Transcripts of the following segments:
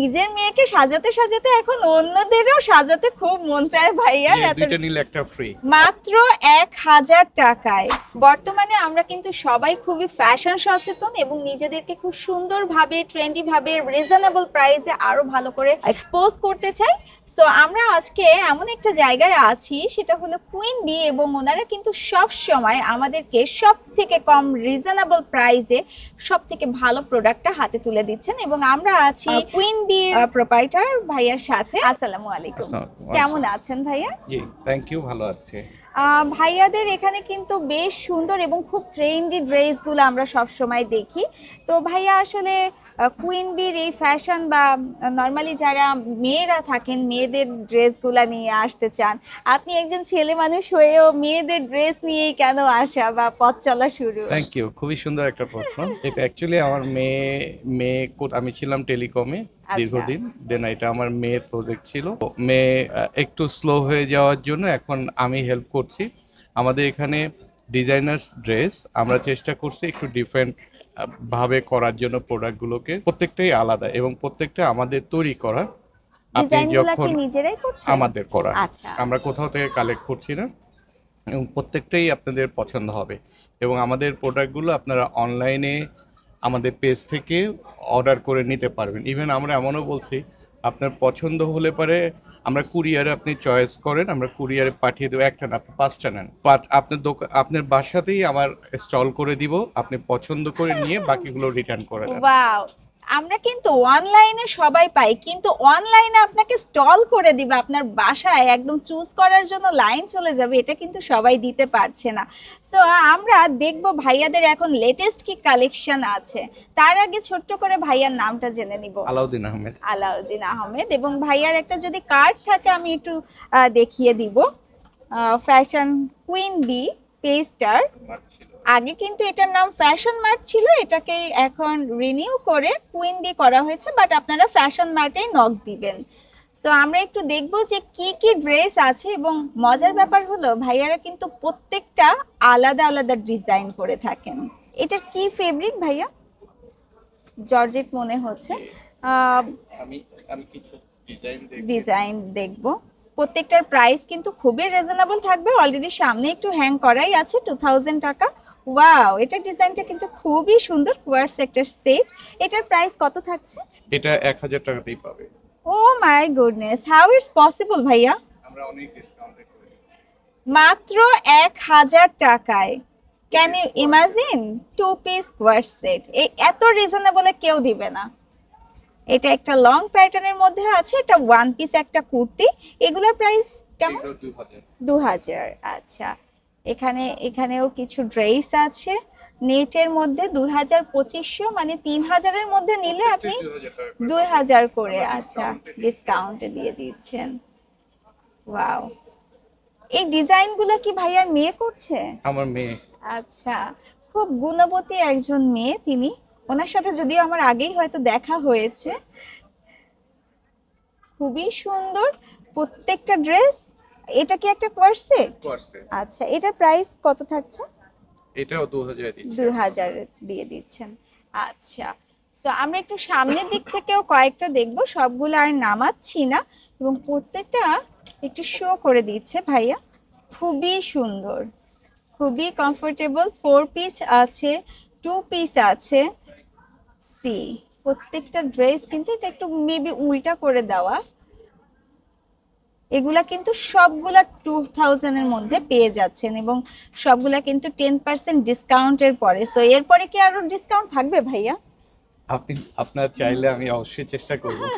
নিজের মেয়েকে সাজাতে সাজাতে এখন অন্যদেরও সাজাতে খুব মন চায় ভাইয়ার দুইটা নিলে একটা ফ্রি মাত্র এক হাজার টাকায়। বর্তমানে আমরা কিন্তু সবাই খুবই ফ্যাশন সচেতন এবং নিজেদেরকে খুব সুন্দরভাবে ট্রেন্ডি ভাবে রিজনেবল প্রাইসে আরও ভালো করে এক্সপোজ করতে চাই। সো আমরা আজকে এমন একটা জায়গায় আছি সেটা হলো কুইন বি এবং ওনারা কিন্তু সব সময় আমাদেরকে সব থেকে কম রিজনেবল প্রাইসে সব থেকে ভালো প্রোডাক্টটা হাতে তুলে দিচ্ছেন এবং আমরা আছি কুইন বি প্রোপাইটার ভাইয়ার সাথে। আসসালামু আলাইকুম। কেমন আছেন ভাইয়া? জি। থ্যাংক ইউ ভালো আছে। আহ, ভাইয়াদের এখানে কিন্তু বেশ সুন্দর এবং খুব ট্রেন্ডি ড্রেসগুলো আমরা সব সময় দেখি। তো ভাইয়া আসলে কুইন বির এই ফ্যাশন বা নর্মালি যারা মেয়েরা থাকেন মেয়েদের ড্রেসগুলা নিয়ে আসতে চান আপনি একজন ছেলে মানুষ হয়েও মেয়েদের ড্রেস নিয়েই কেন আসা বা পথ চলা শুরু? থ্যাংক ইউ খুবই সুন্দর একটা প্রশ্ন। এটা অ্যাকচুয়ালি আমার মেয়ে মেয়ে আমি ছিলাম টেলিকমে। দীর্ঘদিন। দেন এটা আমার মেয়ের প্রজেক্ট ছিল। মেয়ে একটু স্লো হয়ে যাওয়ার জন্য এখন আমি হেল্প করছি। আমাদের এখানে ডিজাইনার্স ড্রেস আমরা চেষ্টা করছি একটু ডিফারেন্ট ভাবে করার জন্য প্রোডাক্টগুলোকে প্রত্যেকটাই আলাদা এবং প্রত্যেকটা আমাদের তৈরি করা। আপনি যখন আমাদের করা। আচ্ছা। আমরা কোথাও থেকে কালেক্ট করছি না। এবং প্রত্যেকটাই আপনাদের পছন্দ হবে। এবং আমাদের প্রোডাক্টগুলো আপনারা অনলাইনে আমাদের পেজ থেকে অর্ডার করে নিতে পারবেন। ইভেন আমরা এমনও বলছি, আপনার পছন্দ হলে পারে আমরা কুরিয়ারে আপনি চয়েস করেন, আমরা কুরিয়ারে পাঠিয়ে দেবো। একটা না, আপনি পাঁচটা নেন। আপনার দোকান আপনার বাসাতেই আমার স্টল করে দিব, আপনি পছন্দ করে নিয়ে বাকিগুলো রিটার্ন করে ওয়াও আমরা কিন্তু অনলাইনে সবাই পাই কিন্তু অনলাইনে আপনাকে স্টল করে দিবে আপনার বাসায় একদম চুজ করার জন্য লাইন চলে যাবে এটা কিন্তু সবাই দিতে পারছে না। সো আমরা দেখব ভাইয়াদের এখন লেটেস্ট কি কালেকশন আছে। তার আগে ছোট্ট করে ভাইয়ার নামটা জেনে নিব। আলাউদ্দিন আহমেদ। আলাউদ্দিন আহমেদ এবং ভাইয়ার একটা যদি কার্ড থাকে আমি একটু দেখিয়ে দিব। ফ্যাশন কুইন বি পেস্টার আগে কিন্তু এটার নাম ফ্যাশন মার্ট ছিল এটাকে এখন রিনিউ করে কুইন বি করা হয়েছে বাট আপনারা ফ্যাশন মার্টেই নক দিবেন। সো আমরা একটু দেখব যে কি কি ড্রেস আছে এবং মজার ব্যাপার হলো ভাইয়ারা কিন্তু প্রত্যেকটা আলাদা আলাদা ডিজাইন করে থাকেন। এটার কি ফেব্রিক ভাইয়া? জর্জেট মনে হচ্ছে। ডিজাইন ডিজাইন দেখব। প্রত্যেকটার প্রাইস কিন্তু খুবই রিজনেবল থাকবে অলরেডি সামনে একটু হ্যাং করাই আছে টু টাকা। ওয়াও এটার ডিজাইনটা কিন্তু খুবই সুন্দর কোয়ার্স একটা সেট। এটার প্রাইস কত থাকছে? এটা এক হাজার টাকাতেই পাবে। ও my goodness how it's possible ভাইয়া? আমরা অনেক ডিসকাউন্টে মাত্র এক হাজার টাকায়। Can you imagine two piece coord set. এত রিজনেবলে কেউ দিবে না। এটা একটা লং প্যাটার্নের মধ্যে আছে এটা ওয়ান পিস একটা কুর্তি। এগুলোর প্রাইস কেমন? দু হাজার আচ্ছা। এখানে এখানেও কিছু ড্রেস আছে। নেটের মধ্যে দুই হাজার পঁচিশশো মানে তিন হাজারের মধ্যে নিলে আপনি 2000 টাকা করে। দুই হাজার করে আচ্ছা ডিসকাউন্টে দিয়ে দিচ্ছেন। ওয়াও এই ডিজাইনগুলো কি ভাইয়ার মেয়ে করছে? আমার মেয়ে। আচ্ছা খুব গুণবতী একজন মেয়ে তিনি। ওনার সাথে যদিও আমার আগেই হয়তো দেখা হয়েছে। খুবই সুন্দর। প্রত্যেকটা ড্রেস এটা কি একটা কোয়ারসেট আচ্ছা এটার প্রাইস কত থাকছে? এটাও 2000 দিচ্ছি। দুই হাজার দিয়ে দিচ্ছেন। আচ্ছা সো আমরা একটু সামনের দিক থেকেও কয়েকটা দেখব। সবগুলো আর নামাচ্ছি না এবং প্রত্যেকটা একটু শো করে দিচ্ছে ভাইয়া। খুবই সুন্দর খুবই কমফোর্টেবল ফোর পিস আছে টু পিস আছে। সি প্রত্যেকটা ড্রেস কিন্তু এটা একটু মেবি উল্টা করে দেওয়া। এগুলা কিন্তু সবগুলা টু থাউজেন্ডের মধ্যে পেয়ে যাচ্ছেন এবং সবগুলা কিন্তু টেন পার্সেন্ট ডিসকাউন্টের পরে। সো এরপরে কি আরও ডিসকাউন্ট থাকবে ভাইয়া? আপনি আপনার চাইলে আমি অবশ্যই চেষ্টা করব।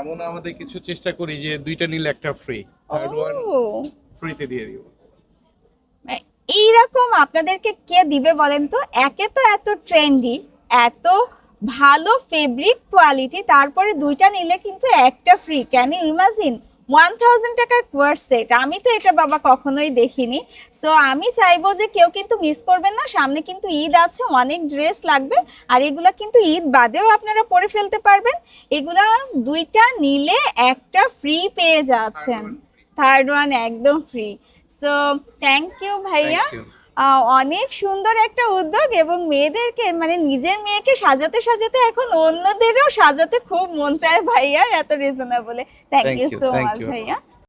এমন আমাদের কিছু চেষ্টা করি যে দুইটা নিলে একটা ফ্রি থার্ড ওয়ান ফ্রিতে দিয়ে দিব। এইরকম আপনাদেরকে কে দিবে বলেন তো? একে তো এত ট্রেন্ডি এত ভালো ফেব্রিক কোয়ালিটি তারপরে দুইটা নিলে কিন্তু একটা free can you imagine one thousand টাকার কোয়ার সেট আমি তো এটা বাবা কখনোই দেখিনি। সো আমি চাইব যে কেউ কিন্তু মিস করবেন না। সামনে কিন্তু ঈদ আছে অনেক ড্রেস লাগবে। আর এগুলা কিন্তু ঈদ বাদেও আপনারা পরে ফেলতে পারবেন। এগুলা দুইটা নিলে একটা ফ্রি পেয়ে যাচ্ছেন। থার্ড ওয়ান একদম ফ্রি সো থ্যাংক ইউ ভাইয়া। অনেক সুন্দর একটা উদ্যোগ এবং মেয়েদেরকে মানে নিজের মেয়েকে সাজাতে সাজাতে এখন অন্যদেরও সাজাতে খুব মন চায় ভাইয়ার এত রিজনেবলে থ্যাংক ইউ সো মাচ ভাইয়া।